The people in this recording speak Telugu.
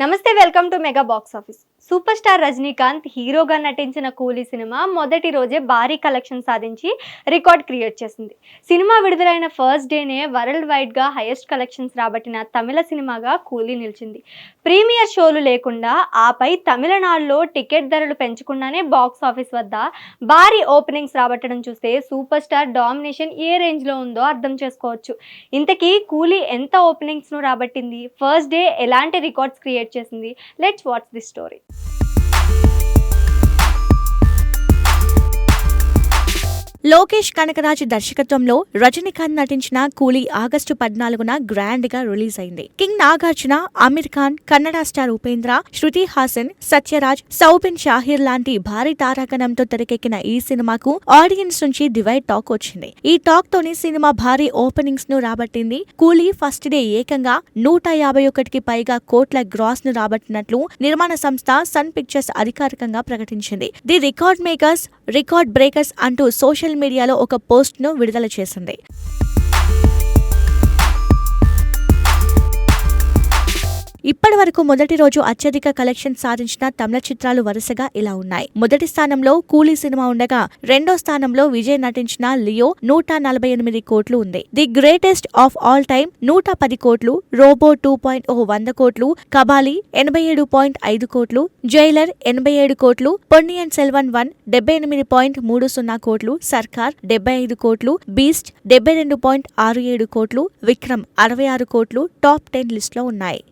Namaste welcome to mega box office. Super star Rajinikanth హీరోగా నటించిన కూలీ సినిమా మొదటి రోజే భారీ కలెక్షన్ సాధించి రికార్డ్ క్రియేట్ చేసింది. సినిమా విడుదలైన ఫస్ట్ డేనే వరల్డ్ వైడ్గా హైయెస్ట్ కలెక్షన్స్ రాబట్టిన తమిళ సినిమాగా కూలీ నిలిచింది. ప్రీమియర్ షోలు లేకుండా ఆపై తమిళనాడులో టికెట్ ధరలు పెంచకుండానే బాక్స్ ఆఫీస్ వద్ద భారీ ఓపెనింగ్స్ రాబట్టడం చూస్తే సూపర్ స్టార్ డామినేషన్ ఏ రేంజ్లో ఉందో అర్థం చేసుకోవచ్చు. ఇంతకీ కూలీ ఎంత ఓపెనింగ్స్ను రాబట్టింది? ఫస్ట్ డే ఎలాంటి రికార్డ్స్ క్రియేట్ చేసింది? Let's what's the story. thank you Lokesh Kanagaraj దర్శకత్వంలో రజనీకాంత్ నటించిన కూలీ ఆగస్టు పద్నాలుగున గ్రాండ్గా రిలీజ్ అయింది. కింగ్ నాగార్జున అమీర్ ఖాన్ కన్నడ స్టార్ ఉపేంద్ర శృతి హాసన్ సత్యరాజ్ సౌబిన్ షాహిర్ లాంటి భారీ తారాగణంతో తెరకెక్కిన ఈ సినిమాకు ఆడియన్స్ నుంచి డివైడ్ టాక్ వచ్చింది. ఈ టాక్ తోని సినిమా భారీ ఓపెనింగ్స్ను రాబట్టింది. కూలీ ఫస్ట్ డే ఏకంగా నూట యాభై ఒకటికి పైగా కోట్ల గ్రాస్ను రాబట్టినట్లు నిర్మాణ సంస్థ సన్ పిక్చర్స్ అధికారికంగా ప్రకటించింది. The record makers record breakers అంటూ సోషల్ మీడియాలో ఒక పోస్ట్ను విడుదల చేసింది. వరకు మొదటి రోజు అత్యధిక కలెక్షన్ సాధించిన తమిళ చిత్రాలు వరుసగా ఇలా ఉన్నాయి. మొదటి స్థానంలో కూలీ సినిమా ఉండగా రెండో స్థానంలో విజయ్ నటించిన లియో నూట నలభై ఎనిమిది కోట్లు ఉంది. The greatest of all time నూట పది కోట్లు రోబో టూ పాయింట్ ఓ వంద కోట్లు కబాలి ఎనభై ఏడు పాయింట్ ఐదు కోట్లు జైలర్ ఎనభై ఏడు కోట్లు పొన్నియన్ సెల్వన్ వన్ డెబ్బై ఎనిమిది పాయింట్ మూడు సున్నా కోట్లు సర్కార్ డెబ్బై ఐదు కోట్లు బీస్ట్ డెబ్బై రెండు పాయింట్ ఆరు ఏడు కోట్లు విక్రమ్ అరవై ఆరు కోట్లు టాప్ టెన్ లిస్ట్లో ఉన్నాయి.